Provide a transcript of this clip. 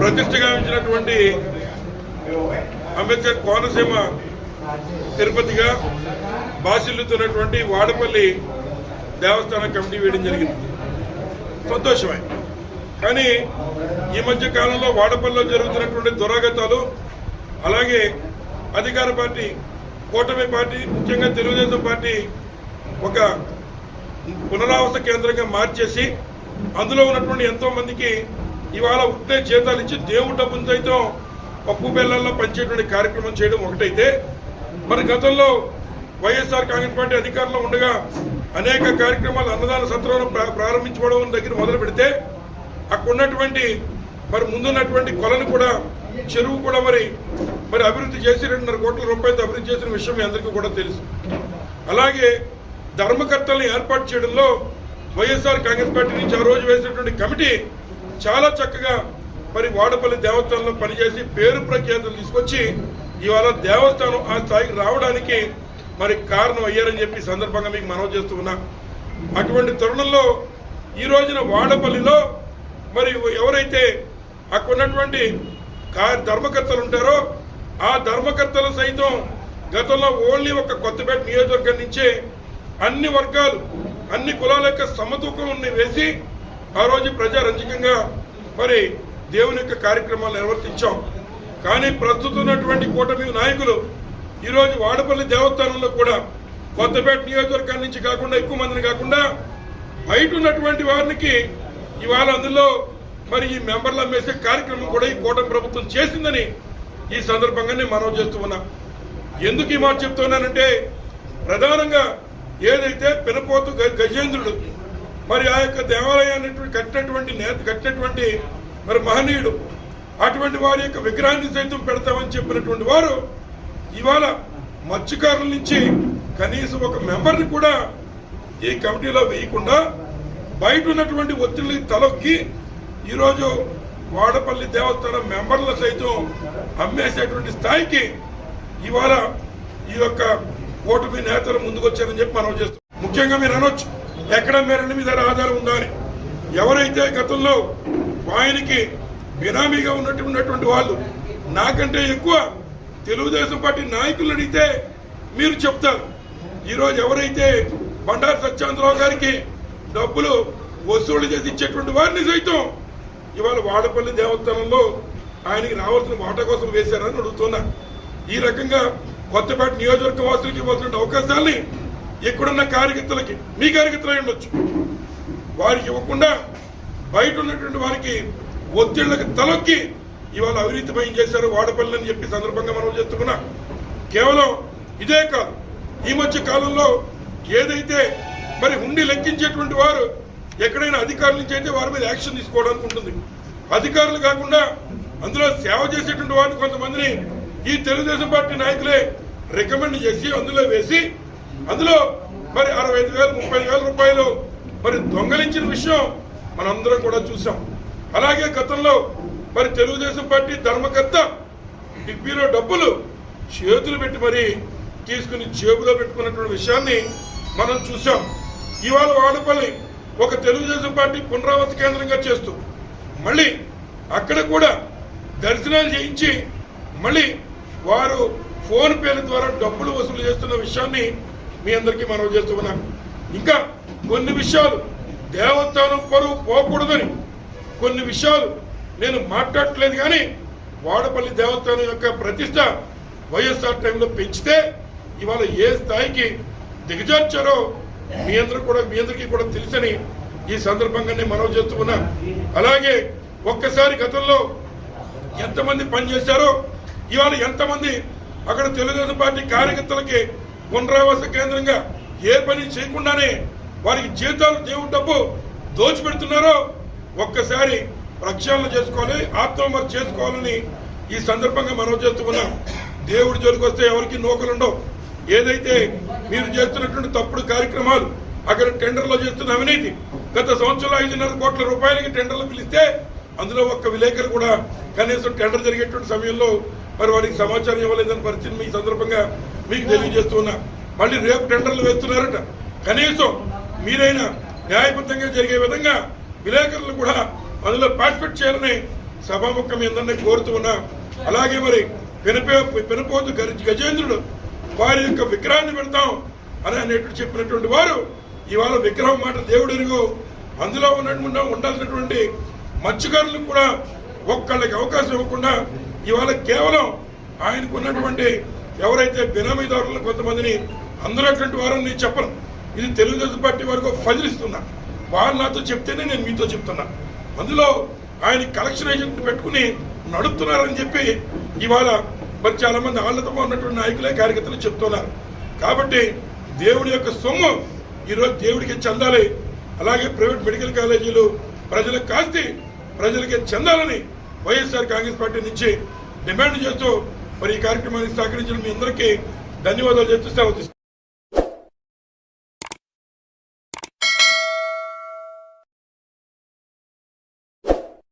ప్రతిష్ట గావించినటువంటి అంబేద్కర్ కోనసీమ తిరుపతిగా బాసిల్లుతున్నటువంటి వాడపల్లి దేవస్థాన కమిటీ వేయడం జరిగింది. సంతోషమే. కానీ ఈ మధ్య కాలంలో వాడపల్లిలో జరుగుతున్నటువంటి దురాగతాలు అలాగే అధికార పార్టీ కూటమి పార్టీ ముఖ్యంగా తెలుగుదేశం పార్టీ ఒక పునరావాస కేంద్రంగా మార్చేసి అందులో ఉన్నటువంటి ఎంతో మందికి ఇవాళ ఉంటే జీతాలు ఇచ్చి దేవుడి డబ్బును సైతం పప్పు బెల్లాల్లో పంచేటువంటి కార్యక్రమం చేయడం ఒకటైతే. మరి గతంలో వైఎస్ఆర్ కాంగ్రెస్ పార్టీ అధికారంలో ఉండగా అనేక కార్యక్రమాలు అన్నదాన సత్రం ప్రారంభించుకోవడం దగ్గర మొదలు పెడితే అక్కడ ఉన్నటువంటి మరి ముందున్నటువంటి కొలను కూడా చెరువు కూడా మరి మరి అభివృద్ధి చేసి రెండున్నర కోట్ల రూపాయలతో అభివృద్ధి చేసిన విషయం మీ అందరికీ కూడా తెలుసు. అలాగే ధర్మకర్తల్ని ఏర్పాటు చేయడంలో వైఎస్ఆర్ కాంగ్రెస్ పార్టీ నుంచి ఆ రోజు వేసినటువంటి కమిటీ చాలా చక్కగా మరి వాడపల్లి దేవస్థానంలో పనిచేసి పేరు ప్రఖ్యాతులు తీసుకొచ్చి ఇవాళ దేవస్థానం ఆ స్థాయికి రావడానికి మరి కారణం అయ్యారని చెప్పి సందర్భంగా మీకు మనవి చేస్తూ ఉన్నా. అటువంటి తరుణంలో ఈ రోజున వాడపల్లిలో మరి ఎవరైతే అక్కడ ఉన్నటువంటి ధర్మకర్తలు ఉంటారో ఆ ధర్మకర్తలు సైతం గతంలో ఓన్లీ ఒక కొత్తపేట నియోజకవర్గం నుంచే అన్ని వర్గాలు అన్ని కులాల యొక్క సమతూకం వేసి ఆ రోజు ప్రజారంజకంగా మరి దేవుని యొక్క కార్యక్రమాలు నిర్వర్తించాం. కానీ ప్రస్తుతం ఉన్నటువంటి కూటమి నాయకులు ఈరోజు వాడపల్లి దేవస్థానంలో కూడా కొత్తపేట నియోజకవర్గం నుంచి కాకుండా ఎక్కువ మందిని కాకుండా బయట ఉన్నటువంటి వారికి ఇవాళ అందులో మరి ఈ మెంబర్లు అమ్మేసే కార్యక్రమం కూడా ఈ కూటమి ప్రభుత్వం చేసిందని ఈ సందర్భంగా నేను మనవి చేస్తూ ఉన్నా. ఎందుకు ఈ మాట చెప్తున్నానంటే ప్రధానంగా ఏదైతే పినపోతు గజేంద్రుడు మరి ఆ యొక్క దేవాలయాన్ని కట్టినటువంటి నేత కట్టినటువంటి మరి మహనీయుడు అటువంటి వారి యొక్క విగ్రహాన్ని సైతం పెడతామని చెప్పినటువంటి వారు ఇవాళ మత్స్యకారుల నుంచి కనీసం ఒక మెంబర్ని కూడా ఈ కమిటీలో వేయకుండా బయట ఉన్నటువంటి ఒత్తిడి తలొక్కి ఈరోజు వాడపల్లి దేవస్థానం మెంబర్ల సైతం అమ్మేసేటువంటి స్థాయికి ఇవాళ ఈ యొక్క కూటమి నేతలు ముందుకొచ్చారని చెప్పి మనం చేస్తాం ముఖ్యంగా మీరు అనొచ్చు. ఎక్కడ మేరని మీద ఆధారం ఉండాలి. ఎవరైతే గతంలో ఆయనకి బినామీగా ఉన్నట్టు ఉన్నటువంటి వాళ్ళు నాకంటే ఎక్కువ తెలుగుదేశం పార్టీ నాయకులు అడిగితే మీరు చెప్తారు. ఈరోజు ఎవరైతే బండారు సత్యాంధ్రరావు గారికి డబ్బులు వసూలు చేసి ఇచ్చేటువంటి వారిని సైతం ఇవాళ వాడపల్లి దేవస్థానంలో ఆయనకి రావాల్సిన వాటా కోసం వేశారని అడుగుతున్నా. ఈ రకంగా కొత్తపేట నియోజకవర్గ వాసులకు ఇవ్వాల్సిన అవకాశాన్ని ఇక్కడున్న కార్యకర్తలకి మీ కార్యకర్తలు ఉండొచ్చు. వారికి ఇవ్వకుండా బయట ఉన్నటువంటి వారికి ఒత్తిళ్ళకు తలొక్కి ఇవాళ అవినీతిమయం చేశారు వాడపల్లి అని చెప్పి సందర్భంగా మనం చెప్తున్నా. కేవలం ఇదే కాదు. ఈ మధ్య కాలంలో ఏదైతే మరి ఉండి లెక్కించేటువంటి వారు ఎక్కడైనా అధికారుల నుంచి అయితే వారి మీద యాక్షన్ తీసుకోవడానికి ఉంటుంది. అధికారులు కాకుండా అందులో సేవ చేసేటువంటి వారిని కొంతమందిని ఈ తెలుగుదేశం పార్టీ నాయకులే రికమెండ్ చేసి అందులో వేసి అందులో మరి అరవై ఐదు వేలు ముప్పై వేల రూపాయలు మరి దొంగలించిన విషయం మనందరం కూడా చూసాం అలాగే గతంలో మరి తెలుగుదేశం పార్టీ ధర్మకర్త డిబ్బీలో డబ్బులు చేతులు పెట్టి మరి తీసుకుని జేబులో పెట్టుకున్నటువంటి విషయాన్ని మనం చూసాం ఇవాళ వాడపల్లి ఒక తెలుగుదేశం పార్టీ పునరావాస కేంద్రంగా చేస్తూ మళ్ళీ అక్కడ కూడా దర్శనాలు చేయించి మళ్ళీ వారు ఫోన్ పేల ద్వారా డబ్బులు వసూలు చేస్తున్న విషయాన్ని మీ అందరికీ మనవి చేస్తూ ఇంకా కొన్ని విషయాలు దేవస్థానం పరువు పోకూడదని కొన్ని విషయాలు నేను మాట్లాడట్లేదు కానీ వాడపల్లి దేవస్థానం యొక్క ప్రతిష్ట వైఎస్ఆర్ టైంలో పెంచితే ఇవాళ ఏ స్థాయికి దిగజార్చారో మీ అందరూ కూడా మీ అందరికీ కూడా తెలుసని ఈ సందర్భంగా నేను మనవి చేస్తూ అలాగే ఒక్కసారి గతంలో ఎంతమంది పనిచేశారో ఇవాళ ఎంతమంది అక్కడ తెలుగుదేశం పార్టీ కార్యకర్తలకి పునరావాస కేంద్రంగా ఏ పని చేయకుండానే వారికి జీతాలు దేవుడి డబ్బు దోచిపెడుతున్నారో ఒక్కసారి ప్రక్షాళన చేసుకోవాలి ఆత్మహత్య చేసుకోవాలని ఈ సందర్భంగా మనం చేస్తున్నాం దేవుడి జోలికి వస్తే ఎవరికి నూకలు ఉండవు. ఏదైతే మీరు చేస్తున్నటువంటి తప్పుడు కార్యక్రమాలు అక్కడ టెండర్లో చేస్తున్న అవినీతి గత సంవత్సరంలో ఐదున్నర కోట్ల రూపాయలకి టెండర్లు పిలిస్తే అందులో ఒక్క విలేకరు కూడా కనీసం టెండర్ జరిగేటువంటి సమయంలో మరి వారికి సమాచారం ఇవ్వలేదని పరిస్థితి మీ సందర్భంగా మీకు తెలియజేస్తున్నా. మళ్ళీ రేపు టెండర్లు వేస్తున్నారట. కనీసం మీరైనా న్యాయబద్ధంగా జరిగే విధంగా విలేకరులు కూడా అందులో పార్టిసిపేట్ చేయాలని సభాముఖం ఏందని కోరుతూ ఉన్నా. అలాగే మరి పినపే పినపోతు గరి- గజేంద్రుడు వారి యొక్క విగ్రహాన్ని పెడతాం అని అనేటువంటి చెప్పినటువంటి వారు ఇవాళ విగ్రహం మాట దేవుడు ఎరుగు. అందులో ఉన్నటువంటి ఉండాల్సినటువంటి మత్స్యకారులకు కూడా ఒక్కళ్ళకి అవకాశం ఇవ్వకుండా ఇవాళ కేవలం ఆయనకు ఉన్నటువంటి ఎవరైతే బినామీదారులు కొంతమందిని అందరూ అటువంటి వారని నేను చెప్పను. ఇది తెలుగుదేశం పార్టీ వరకు ఫజిలిస్తున్నా. వాళ్ళు నాతో చెప్తేనే నేను మీతో చెప్తున్నా. అందులో ఆయన కలెక్షన్ ఏజెంట్ పెట్టుకుని నడుపుతున్నారని చెప్పి ఇవాళ మరి చాలా మంది ఆళ్ళతో ఉన్నటువంటి నాయకులే కార్యకర్తలు చెప్తున్నారు. కాబట్టి దేవుడి యొక్క సొమ్ము ఈరోజు దేవుడికి చెందాలి. అలాగే ప్రైవేట్ మెడికల్ కాలేజీలు ప్రజలకు కాస్తి ప్రజలకి చెందాలని వైఎస్ఆర్ కాంగ్రెస్ పార్టీ నుంచి డిమాండ్ చేస్తూ మరి ఈ కార్యక్రమానికి సహకరించిన మీ అందరికీ ధన్యవాదాలు చెప్తూ సెలవు